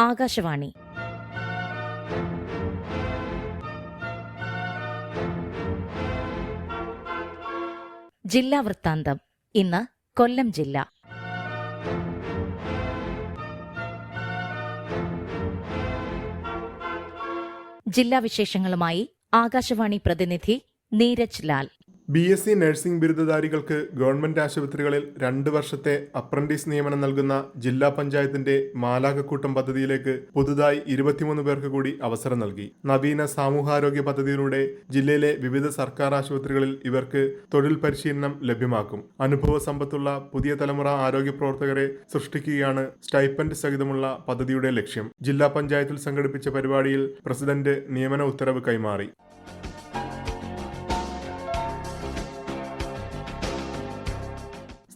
ആകാശവാണി. ജില്ലാ വൃത്താന്തം. ഇന്ന് കൊല്ലം ജില്ല. ജില്ലാ വിശേഷങ്ങളുമായി ആകാശവാണി പ്രതിനിധി Neeraj Lal. B S C nursing ബിരുദധാരികൾക്ക് government ആശുപത്രികളിൽ രണ്ട് വർഷത്തെ അപ്രന്റീസ് നിയമനം നൽകുന്ന ജില്ലാ പഞ്ചായത്തിന്റെ മാലാകക്കൂട്ടം പദ്ധതിയിലേക്ക് പുതുതായി ഇരുപത്തിമൂന്ന് പേർക്ക് കൂടി അവസരം നൽകി. നവീന സാമൂഹാരോഗ്യ പദ്ധതിയിലൂടെ ജില്ലയിലെ വിവിധ സർക്കാർ ആശുപത്രികളിൽ ഇവർക്ക് തൊഴിൽ പരിശീലനം ലഭ്യമാക്കും. അനുഭവ സമ്പത്തുള്ള പുതിയ തലമുറ ആരോഗ്യ പ്രവർത്തകരെ സൃഷ്ടിക്കുകയാണ് സ്റ്റൈപ്പൻഡ് സഹിതമുള്ള പദ്ധതിയുടെ ലക്ഷ്യം. ജില്ലാ പഞ്ചായത്തിൽ സംഘടിപ്പിച്ച പരിപാടിയിൽ പ്രസിഡന്റ് നിയമന ഉത്തരവ് കൈമാറി.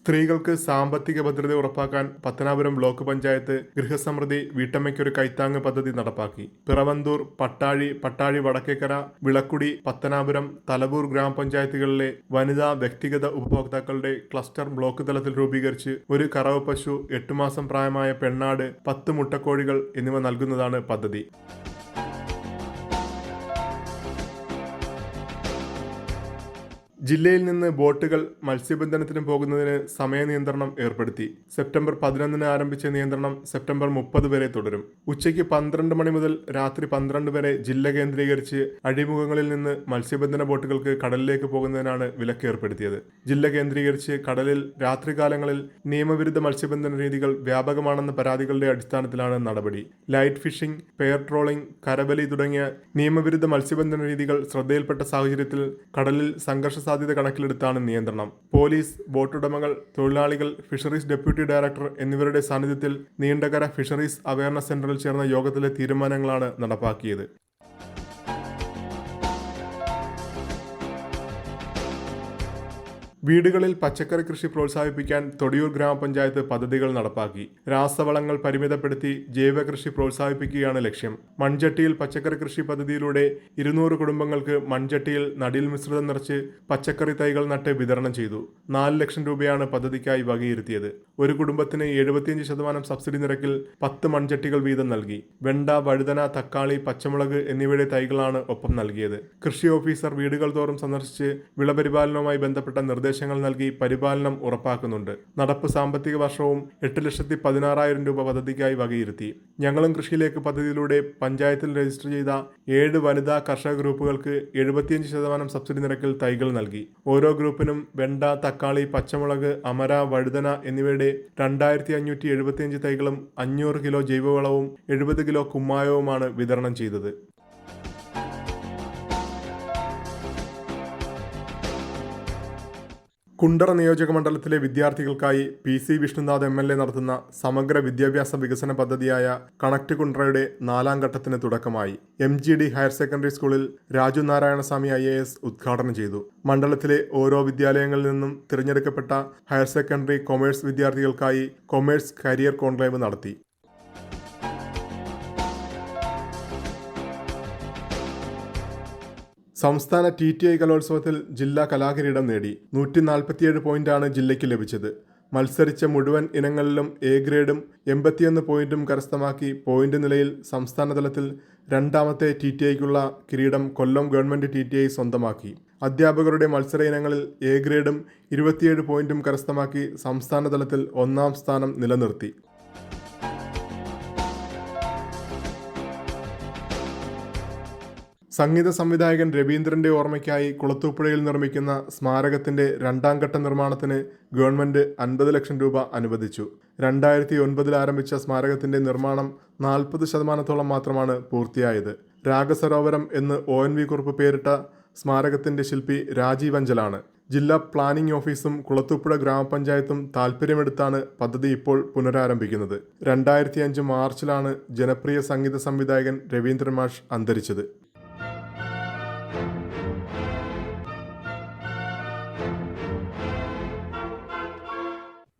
സ്ത്രീകൾക്ക് സാമ്പത്തിക ഭദ്രത ഉറപ്പാക്കാൻ പത്തനാപുരം ബ്ലോക്ക് പഞ്ചായത്ത് ഗൃഹസമൃദ്ധി വീട്ടമ്മയ്ക്കൊരു കൈത്താങ്ങ് പദ്ധതി നടപ്പാക്കി. പിറവന്തൂർ പട്ടാഴി പട്ടാഴി വടക്കേക്കര വിളക്കുടി പത്തനാപുരം തലവൂർ ഗ്രാമപഞ്ചായത്തുകളിലെ വനിതാ വ്യക്തിഗത ഉപഭോക്താക്കളുടെ ക്ലസ്റ്റർ ബ്ലോക്ക് തലത്തിൽ രൂപീകരിച്ച് ഒരു കറവ് പശു എട്ടുമാസം പ്രായമായ പെണ്ണാട് പത്ത് മുട്ടക്കോഴികൾ എന്നിവ നൽകുന്നതാണ് പദ്ധതി. ജില്ലയിൽ നിന്ന് ബോട്ടുകൾ മത്സ്യബന്ധനത്തിന് പോകുന്നതിന് സമയ നിയന്ത്രണം ഏർപ്പെടുത്തി. സെപ്റ്റംബർ പതിനൊന്നിന് ആരംഭിച്ച നിയന്ത്രണം സെപ്റ്റംബർ മുപ്പത് വരെ തുടരും. ഉച്ചയ്ക്ക് പന്ത്രണ്ട് മണി മുതൽ രാത്രി പന്ത്രണ്ട് വരെ ജില്ല കേന്ദ്രീകരിച്ച് അഴിമുഖങ്ങളിൽ നിന്ന് മത്സ്യബന്ധന ബോട്ടുകൾക്ക് കടലിലേക്ക് പോകുന്നതിനാണ് വിലക്ക് ഏർപ്പെടുത്തിയത്. ജില്ല കേന്ദ്രീകരിച്ച് കടലിൽ രാത്രികാലങ്ങളിൽ നിയമവിരുദ്ധ മത്സ്യബന്ധന രീതികൾ വ്യാപകമാണെന്ന പരാതികളുടെ അടിസ്ഥാനത്തിലാണ് നടപടി. ലൈറ്റ് ഫിഷിംഗ് പെയർ ട്രോളിംഗ് കരബലി തുടങ്ങിയ നിയമവിരുദ്ധ മത്സ്യബന്ധന രീതികൾ ശ്രദ്ധയിൽപ്പെട്ട സാഹചര്യത്തിൽ കടലിൽ സംഘർഷ സാധ്യത കണക്കിലെടുത്താണ് നിയന്ത്രണം. പോലീസ് ബോട്ടുടമകൾ തൊഴിലാളികൾ ഫിഷറീസ് ഡെപ്യൂട്ടി ഡയറക്ടർ എന്നിവരുടെ സാന്നിധ്യത്തിൽ നീണ്ടകര ഫിഷറീസ് അവയർനെസ് സെന്ററിൽ ചേർന്ന യോഗത്തിലെ തീരുമാനങ്ങളാണ് നടപ്പാക്കിയത്. വീടുകളിൽ പച്ചക്കറി കൃഷി പ്രോത്സാഹിപ്പിക്കാൻ തൊടിയൂർ ഗ്രാമപഞ്ചായത്ത് പദ്ധതികൾ നടപ്പാക്കി. രാസവളങ്ങൾ പരിമിതപ്പെടുത്തി ജൈവ കൃഷി പ്രോത്സാഹിപ്പിക്കുകയാണ് ലക്ഷ്യം. മൺചട്ടിയിൽ പച്ചക്കറി കൃഷി പദ്ധതിയിലൂടെ ഇരുന്നൂറ് കുടുംബങ്ങൾക്ക് മൺചട്ടിയിൽ നടിയിൽ മിശ്രിതം നിറച്ച് പച്ചക്കറി തൈകൾ നട്ട് വിതരണം ചെയ്തു. നാല് ലക്ഷം രൂപയാണ് പദ്ധതിക്കായി വകയിരുത്തിയത്. ഒരു കുടുംബത്തിന് എഴുപത്തിയഞ്ച് ശതമാനം സബ്സിഡി നിരക്കിൽ പത്ത് മൺചട്ടികൾ വീതം നൽകി. വെണ്ട വഴുതന തക്കാളി പച്ചമുളക് എന്നിവയുടെ തൈകളാണ് ഒപ്പം നൽകിയത്. കൃഷി ഓഫീസർ വീടുകൾ തോറും സന്ദർശിച്ച് വിളപരിപാലനവുമായി ബന്ധപ്പെട്ട നിർദ്ദേശങ്ങൾ നൽകി പരിപാലനം ഉറപ്പാക്കുന്നുണ്ട്. നടപ്പ് സാമ്പത്തിക വർഷവും എട്ട് ലക്ഷത്തി പതിനാറായിരം രൂപ പദ്ധതിക്കായി വകയിരുത്തി. ഞങ്ങളും കൃഷിയിലേക്ക് പദ്ധതിയിലൂടെ പഞ്ചായത്തിൽ രജിസ്റ്റർ ചെയ്ത ഏഴ് വനിതാ കർഷക ഗ്രൂപ്പുകൾക്ക് എഴുപത്തിയഞ്ച് ശതമാനം സബ്സിഡി നിരക്കിൽ തൈകൾ നൽകി. ഓരോ ഗ്രൂപ്പിനും വെണ്ട തക്കാളി പച്ചമുളക് അമര വഴുതന എന്നിവയുടെ രണ്ടായിരത്തി അഞ്ഞൂറ്റി എഴുപത്തിയഞ്ച് തൈകളും അഞ്ഞൂറ് കിലോ ജൈവവളവും എഴുപത് കിലോ കുമ്മായവുമാണ് വിതരണം ചെയ്തത്. കുണ്ടറ നിയോജക മണ്ഡലത്തിലെ വിദ്യാർത്ഥികൾക്കായി P C Vishnunath M L A നടത്തുന്ന സമഗ്ര വിദ്യാഭ്യാസ വികസന പദ്ധതിയായ കണക്ട് കുണ്ടറയുടെ നാലാം ഘട്ടത്തിന് തുടക്കമായി. M G D higher secondary സ്കൂളിൽ Raju Narayanaswamy I A S ഉദ്ഘാടനം ചെയ്തു. മണ്ഡലത്തിലെ ഓരോ വിദ്യാലയങ്ങളിൽ നിന്നും തിരഞ്ഞെടുക്കപ്പെട്ട ഹയർ സെക്കൻഡറി കൊമേഴ്സ് വിദ്യാർത്ഥികൾക്കായി കൊമേഴ്സ് കരിയർ കോൺക്ലേവ് നടത്തി. സംസ്ഥാന ടി ടി ഐ കലോത്സവത്തിൽ ജില്ലാ കലാകിരീടം നേടി. നൂറ്റി നാൽപ്പത്തിയേഴ് പോയിന്റാണ് ജില്ലയ്ക്ക് ലഭിച്ചത്. മത്സരിച്ച മുഴുവൻ ഇനങ്ങളിലും എ ഗ്രേഡും എൺപത്തിയൊന്ന് പോയിന്റും കരസ്ഥമാക്കി പോയിന്റ് നിലയിൽ സംസ്ഥാനതലത്തിൽ രണ്ടാമത്തെ ടി ടി ഐക്കുള്ള കിരീടം Kollam government T T I സ്വന്തമാക്കി. അധ്യാപകരുടെ മത്സര ഇനങ്ങളിൽ എ ഗ്രേഡും ഇരുപത്തിയേഴ് പോയിന്റും കരസ്ഥമാക്കി സംസ്ഥാനതലത്തിൽ ഒന്നാം സ്ഥാനം നിലനിർത്തി. സംഗീത സംവിധായകൻ രവീന്ദ്രന്റെ ഓർമ്മയ്ക്കായി കുളത്തൂപ്പുഴയിൽ നിർമ്മിക്കുന്ന സ്മാരകത്തിന്റെ രണ്ടാം ഘട്ട നിർമ്മാണത്തിന് ഗവൺമെന്റ് അൻപത് ലക്ഷം രൂപ അനുവദിച്ചു. രണ്ടായിരത്തി ഒൻപതിൽ ആരംഭിച്ച സ്മാരകത്തിന്റെ നിർമ്മാണം നാൽപ്പത് ശതമാനത്തോളം മാത്രമാണ് പൂർത്തിയായത്. രാഗസരോവരം എന്ന് ഒ എൻ വി കുറിപ്പ് പേരിട്ട സ്മാരകത്തിന്റെ ശില്പി രാജീവ് അഞ്ചലാണ്. ജില്ലാ പ്ലാനിംഗ് ഓഫീസും കുളത്തൂപ്പുഴ ഗ്രാമപഞ്ചായത്തും താൽപ്പര്യമെടുത്താണ് പദ്ധതി ഇപ്പോൾ പുനരാരംഭിക്കുന്നത്. രണ്ടായിരത്തി അഞ്ച് മാർച്ചിലാണ് ജനപ്രിയ സംഗീത സംവിധായകൻ രവീന്ദ്രൻ മാഷ് അന്തരിച്ചത്.